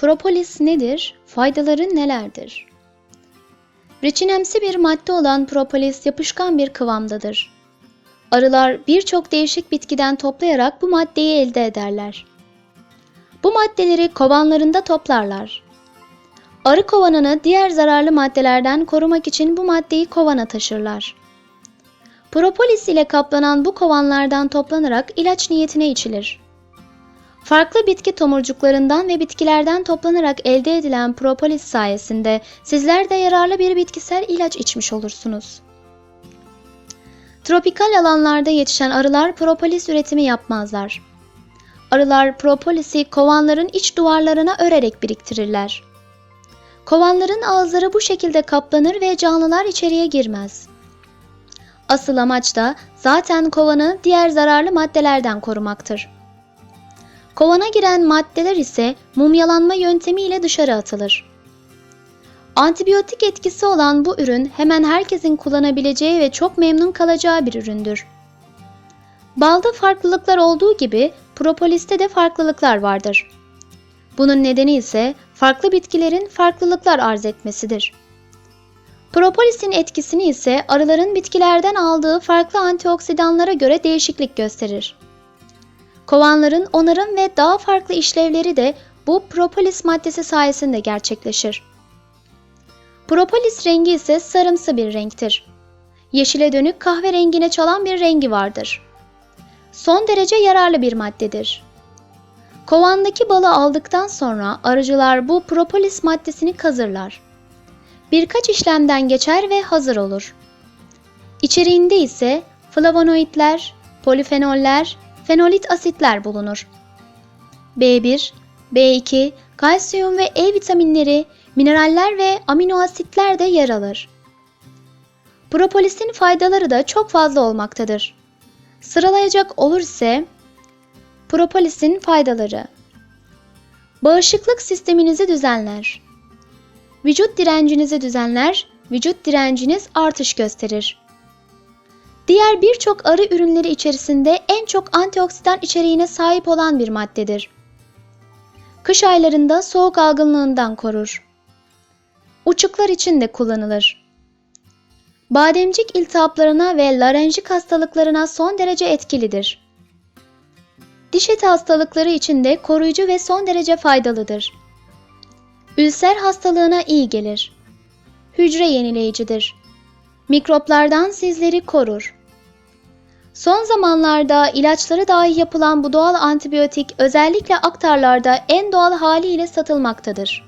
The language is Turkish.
Propolis nedir? Faydaları nelerdir? Reçinemsi bir madde olan propolis yapışkan bir kıvamdadır. Arılar birçok değişik bitkiden toplayarak bu maddeyi elde ederler. Bu maddeleri kovanlarında toplarlar. Arı kovanını diğer zararlı maddelerden korumak için bu maddeyi kovana taşırlar. Propolis ile kaplanan bu kovanlardan toplanarak ilaç niyetine içilir. Farklı bitki tomurcuklarından ve bitkilerden toplanarak elde edilen propolis sayesinde sizler de yararlı bir bitkisel ilaç içmiş olursunuz. Tropikal alanlarda yetişen arılar propolis üretimi yapmazlar. Arılar propolisi kovanların iç duvarlarına örerek biriktirirler. Kovanların ağızları bu şekilde kaplanır ve canlılar içeriye girmez. Asıl amaç da zaten kovanı diğer zararlı maddelerden korumaktır. Kovana giren maddeler ise mumyalanma yöntemiyle dışarı atılır. Antibiyotik etkisi olan bu ürün hemen herkesin kullanabileceği ve çok memnun kalacağı bir üründür. Balda farklılıklar olduğu gibi propoliste de farklılıklar vardır. Bunun nedeni ise farklı bitkilerin farklılıklar arz etmesidir. Propolisin etkisini ise arıların bitkilerden aldığı farklı antioksidanlara göre değişiklik gösterir. Kovanların onarım ve daha farklı işlevleri de bu propolis maddesi sayesinde gerçekleşir. Propolis rengi ise sarımsı bir renktir. Yeşile dönük kahverengine çalan bir rengi vardır. Son derece yararlı bir maddedir. Kovandaki balı aldıktan sonra arıcılar bu propolis maddesini kazırlar. Birkaç işlemden geçer ve hazır olur. İçeriğinde ise flavonoidler, polifenoller, fenolit asitler bulunur. B1, B2, kalsiyum ve E vitaminleri, mineraller ve amino asitler de yer alır. Propolisin faydaları da çok fazla olmaktadır. Sıralayacak olur ise Propolisin faydaları Bağışıklık sisteminizi düzenler. Vücut direncinizi düzenler, vücut direnciniz artış gösterir. Diğer birçok arı ürünleri içerisinde en çok antioksidan içeriğine sahip olan bir maddedir. Kış aylarında soğuk algınlığından korur. Uçuklar için de kullanılır. Bademcik iltihaplarına ve larenjik hastalıklarına son derece etkilidir. Diş eti hastalıkları için de koruyucu ve son derece faydalıdır. Ülser hastalığına iyi gelir. Hücre yenileyicidir. Mikroplardan sizleri korur. Son zamanlarda ilaçları dahi yapılan bu doğal antibiyotik özellikle aktarlarda en doğal haliyle satılmaktadır.